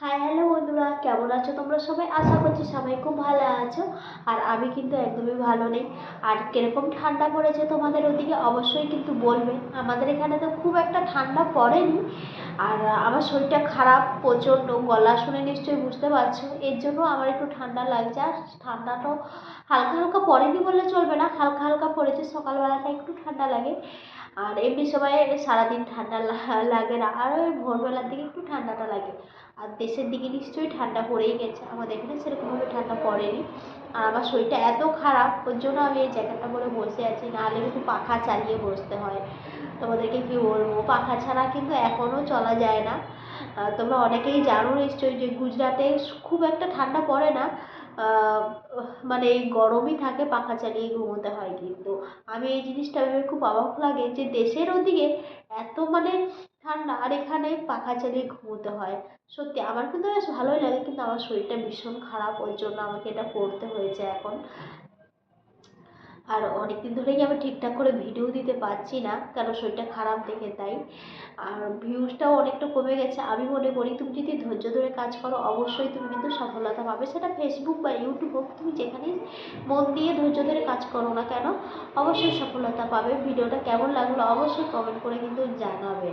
Hi hello বন্ধুরা, কেমন আছো তোমরা সবাই? আশা করছি সবাই খুব ভালো আছো, আর আমি কিন্তু একদমই ভালো নেই। আর কীরকম ঠান্ডা পড়েছে তোমাদের ওদিকে অবশ্যই কিন্তু বলবে। আমাদের এখানে তো খুব একটা ঠান্ডা পড়েনি, আর আমার শরীরটা খারাপ প্রচণ্ড, গলা শুনে নিশ্চয়ই বুঝতে পারছ। এর জন্য আমার একটু ঠান্ডা লাগছে, আর ঠান্ডাটাও হালকা হালকা পড়েনি বললে চলবে না, হালকা হালকা পড়েছে, সকালবেলাটা একটু ঠান্ডা লাগে। আর এমনি সময় সারাদিন ঠান্ডা লাগে না, আর ওই ভোরবেলার দিকে একটু ঠান্ডাটা লাগে। আর দেশের দিকে নিশ্চয়ই ঠান্ডা পড়েই গেছে। আমাদের এখানে সেরকমভাবে ঠান্ডা পড়েনি। আর আমার শরীরটা এত খারাপ, ওর জন্য আমি এই জ্যাকেটটা পরে বসে আছি। নাহলে কিন্তু পাখা চালিয়ে বসতে হয়। তোমাদেরকে কী বলব? পাখা ছাড়া কিন্তু এখনও চলা যায় না। তোমরা অনেকেই জানো নিশ্চয়ই যে গুজরাটে খুব একটা ঠান্ডা পড়ে না। মানে এই গরমই থাকে, পাখা চালিয়ে ঘুমোতে হয় কিন্তু। আমি এই জিনিসটা ভেবে খুব অবাক লাগে যে দেশের ওদিকে এত মানে ঠান্ডা আর এখানে পাখা চালিয়ে ঘুমোতে হয়। সত্যি, আমার কিন্তু বেশ ভালোই লাগে, কিন্তু আমার শরীরটা ভীষণ খারাপ, ওই জন্য আমাকে এটা করতে হয়েছে এখন। আর অনেক দিন ধরেই আমি ঠিকঠাক করে ভিডিও দিতে পারছি না, কেন শরীরটা খারাপ দেখে তাই। আর ভিউজটাও অনেকটা কমে গেছে। আমি মনে করি তুমি যদি ধৈর্য ধরে কাজ করো, অবশ্যই তুমি কিন্তু সফলতা পাবে। সেটা ফেসবুক বা ইউটিউব হোক, তুমি যেখানেই মন দিয়ে ধৈর্য ধরে কাজ করো না কেন, অবশ্যই সফলতা পাবে। ভিডিওটা কেমন লাগল অবশ্যই কমেন্ট করে কিন্তু জানাবে।